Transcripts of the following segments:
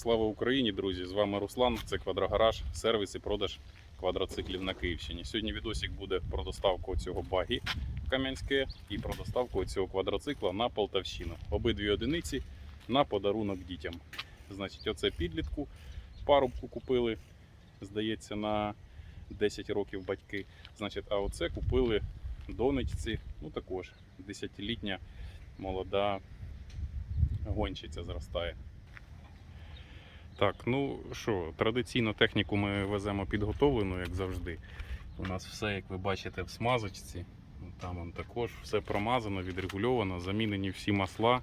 Слава Україні, друзі! З вами Руслан. Це Квадрогараж, сервіс і продаж квадроциклів на Київщині. Сьогодні відосик буде про доставку цього багі в Кам'янське і про доставку цього квадроцикла на Полтавщину. Обидві одиниці на подарунок дітям. Значить, оце підлітку парубку купили, здається, на 10 років батьки. Значить, а оце купили донечці, ну також 10-літня молода гонщиця зростає. Так, ну що, традиційно техніку ми веземо підготовлену, як завжди. У нас все, як ви бачите, в смазочці. Там он також все промазано, відрегульовано, замінені всі масла,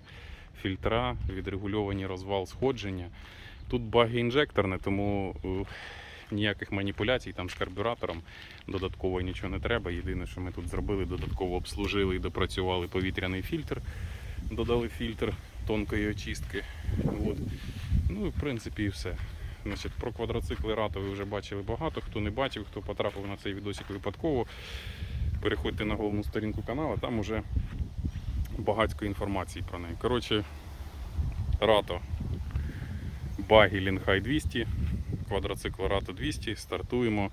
фільтра, відрегульовані розвал сходження. Тут баги інжекторне, тому е, ніяких маніпуляцій там з карбюратором додатково нічого не треба. Єдине, що ми тут зробили, додатково обслужили і допрацювали повітряний фільтр, додали фільтр тонкої очистки. От. Ну і в принципі і все. Значить, про квадроцикли Рато ви вже бачили багато. Хто не бачив, хто потрапив на цей відосик випадково, переходьте на головну сторінку каналу, там уже багатько інформації про неї. Коротше, Рато Багі Лінхай 200, квадроцикл Рато 200, стартуємо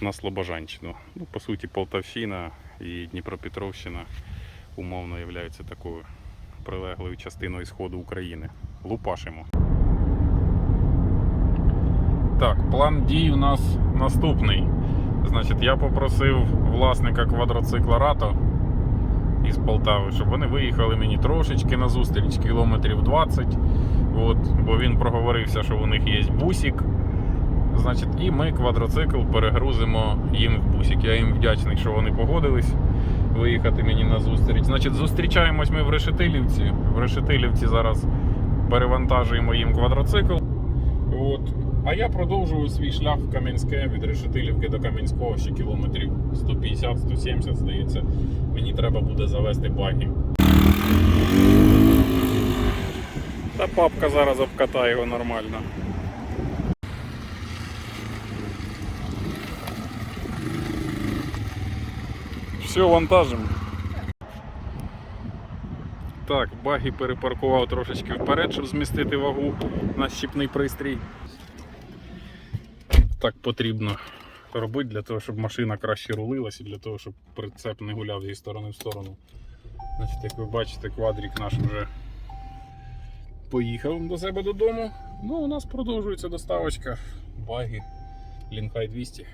на Слобожанщину. Ну, по суті, Полтавщина і Дніпропетровщина умовно являються такою прилеглою частиною сходу України. Лупашимо. Так, план дій у нас наступний. Значить, я попросив власника квадроцикла Рато із Полтави, щоб вони виїхали мені трошечки на зустріч, кілометрів 20. От, бо він проговорився, що у них є бусик. Значить, і ми квадроцикл перегрузимо їм в бусик. Я їм вдячний, що вони погодились виїхати мені на зустріч. Значить, зустрічаємось ми в Решетилівці. В Решетилівці зараз перевантажуємо їм квадроцикл. От. А я продовжую свій шлях в Кам'янське від Решетилівки до Кам'янського ще кілометрів 150-170, здається. Мені треба буде завести баги. Та папка зараз обкатає його нормально. Все, вантажимо. Так, багі перепаркував трошечки вперед, щоб змістити вагу на щіпний пристрій. Так потрібно робити для того, щоб машина краще рулилась і для того, щоб прицеп не гуляв зі сторони в сторону. Значить, як ви бачите, квадрік наш вже поїхав до себе додому. Ну, у нас продовжується доставочка баги Лінхай 200.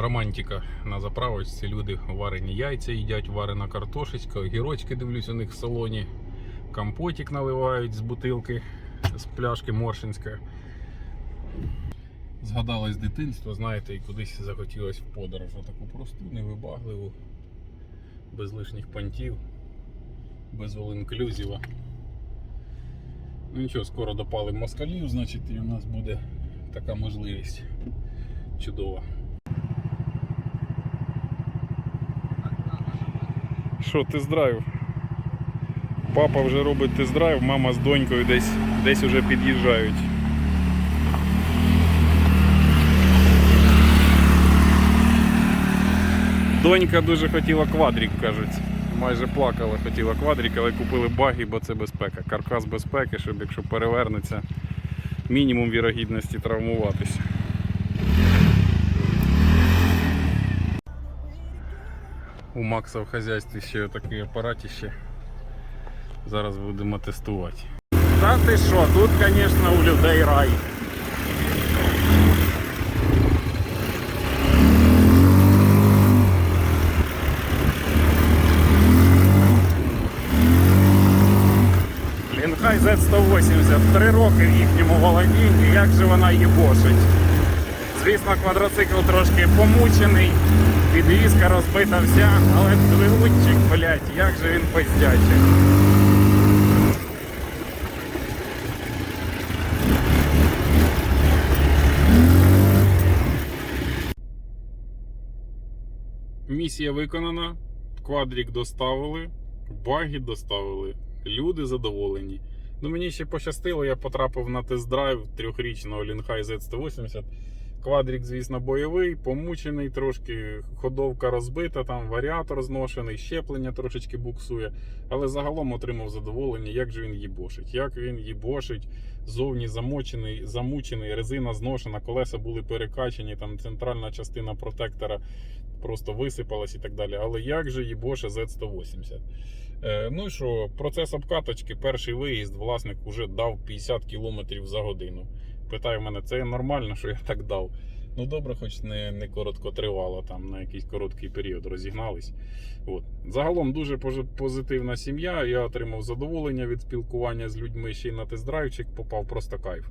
Романтика на заправочці. Люди варені яйця їдять, варена картошечка, огірочки дивлюсь у них в салоні. Компотик наливають з бутилки, з пляшки Моршинська. Згадалось дитинство, знаєте, і кудись захотілося в подорож. Таку просту, невибагливу, без лишніх понтів, без all-inclusive. Ну нічого, скоро допалимо москалів, значить, і у нас буде така можливість чудова. Що, тест-драйв? Папа вже робить тест-драйв, мама з донькою десь, десь вже під'їжджають. Донька дуже хотіла квадрік, кажуть. Майже плакала, хотіла квадрік, але купили баги, бо це безпека. Каркас безпеки, щоб якщо перевернеться, мінімум вірогідності травмуватися. У Макса в хазяйстві ще такий апаратіще. Зараз будемо тестувати. Та ти що, тут, звісно, у людей рай. Лінхай Z180, три роки в їхньому володінні, як же вона їбошить. Звісно, квадроцикл трошки помучений, підвізка розбита вся, але двигунчик, блядь, як же він пиздячий. Місія виконана, квадрік доставили, баги доставили, люди задоволені. Ну мені ще пощастило, я потрапив на тест-драйв трьохрічного Лінхай Z180. Квадрік, звісно, бойовий, помучений трошки, ходовка розбита, там варіатор зношений, щеплення трошечки буксує. Але загалом отримав задоволення, як же він їбошить. Як він їбошить, зовні замочений, замучений, резина зношена, колеса були перекачені, там центральна частина протектора просто висипалась і так далі. Але як же їбоше Z180? Е, ну і що, процес обкаточки, перший виїзд, власник вже дав 50 км за годину. Питає в мене, це нормально, що я так дав. Ну добре, хоч не, не коротко тривало, там на якийсь короткий період розігнались. От. Загалом дуже позитивна сім'я. Я отримав задоволення від спілкування з людьми ще й на тест-драйвчик попав просто кайф.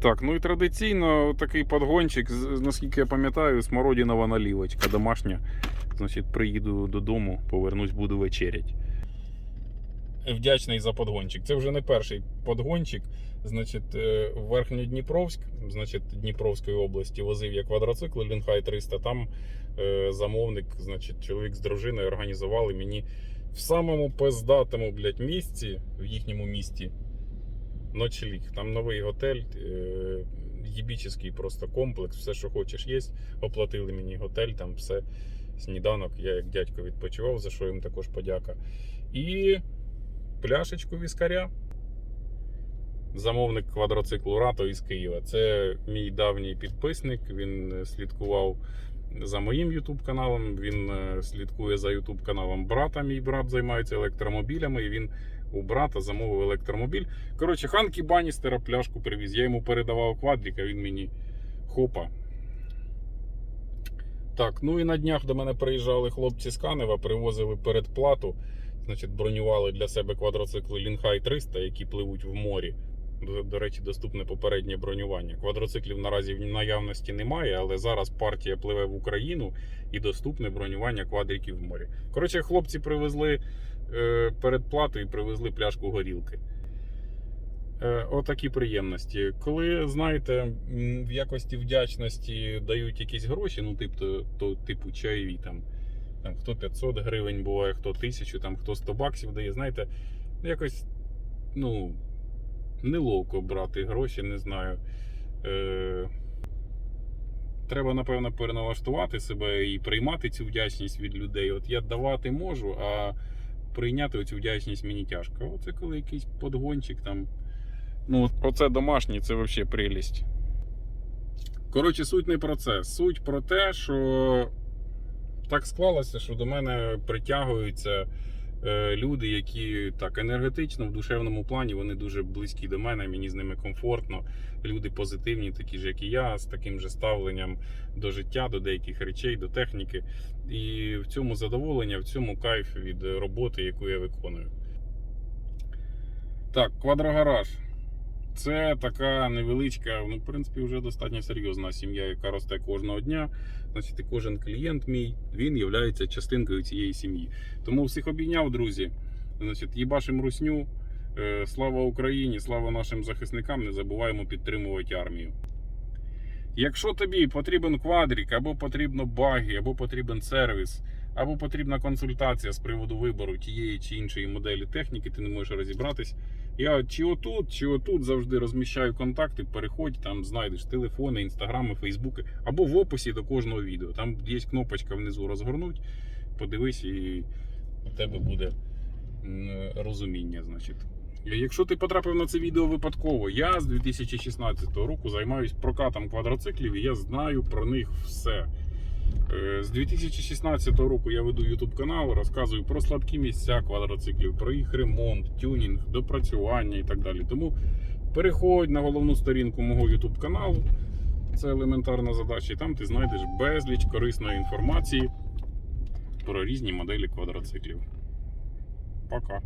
Так, ну і традиційно такий подгончик, наскільки я пам'ятаю, смородінова налівочка домашня. Значить, приїду додому, повернусь, буду вечерять. Вдячний за подгончик. Це вже не перший подгончик. Значить, е, Верхньодніпровськ, значить, Дніпровської області, возив я квадроцикли Лінхай 300. Там е, замовник, значить, чоловік з дружиною організували мені в самому пиздатому, блядь, місці, в їхньому місті, ночліг. Там новий готель, е, єбічний просто комплекс, все, що хочеш, є. Оплатили мені готель, там все. Сніданок, я як дядько відпочивав, за що їм також подяка. І пляшечку віскаря. Замовник квадроциклу Рато із Києва. Це мій давній підписник. Він е, слідкував за моїм Ютуб каналом. Він е, слідкує за Ютуб каналом брата. Мій брат займається електромобілями. І він у брата замовив електромобіль. Коротше, Ханкі Баністера пляшку привіз. Я йому передавав квадрик, а він мені хопа. Так, ну і на днях до мене приїжджали хлопці з Канева, привозили передплату. Значить, бронювали для себе квадроцикли Лінхай 300, які пливуть в морі. До, до речі, доступне попереднє бронювання. Квадроциклів наразі в наявності немає, але зараз партія пливе в Україну і доступне бронювання квадриків в морі. Коротше, хлопці привезли е, передплату і привезли пляшку горілки. Е, Отакі приємності. Коли, знаєте, в якості вдячності дають якісь гроші, ну, типу, то, типу чайові там. Там хто 500 гривень буває, хто 1000, там хто 100 баксів дає. Знаєте, якось ну, неловко брати гроші, не знаю. Е, треба, напевно, переналаштувати себе і приймати цю вдячність від людей. От я давати можу, а прийняти цю вдячність мені тяжко. Оце коли якийсь подгончик там. Ну, оце домашній, це взагалі прелість. Коротше, суть не про це. Суть про те, що так склалося, що до мене притягуються е, люди, які так енергетично, в душевному плані, вони дуже близькі до мене, мені з ними комфортно. Люди позитивні, такі ж, як і я, з таким же ставленням до життя, до деяких речей, до техніки. І в цьому задоволення, в цьому кайф від роботи, яку я виконую. Так, квадрогараж. Це така невеличка, ну, в принципі, вже достатньо серйозна сім'я, яка росте кожного дня. Значить, кожен клієнт мій він є частинкою цієї сім'ї. Тому всіх обійняв, друзі. Значить, їбашим русню. Е, Слава Україні, слава нашим захисникам. Не забуваємо підтримувати армію. Якщо тобі потрібен квадрік, або потрібно баги, або потрібен сервіс, або потрібна консультація з приводу вибору тієї чи іншої моделі техніки, ти не можеш розібратись. Я чи отут, чи отут завжди розміщаю контакти. Переходь, там знайдеш телефони, інстаграми, фейсбуки, або в описі до кожного відео. Там є кнопочка внизу розгорнуть. Подивись, і у тебе буде розуміння. Значить. Якщо ти потрапив на це відео випадково, я з 2016 року займаюся прокатом квадроциклів і я знаю про них все. Е, З 2016 року я веду YouTube канал, розказую про слабкі місця квадроциклів, про їх ремонт, тюнінг, допрацювання і так далі. Тому переходь на головну сторінку мого YouTube каналу. Це елементарна задача, і там ти знайдеш безліч корисної інформації про різні моделі квадроциклів. Пока.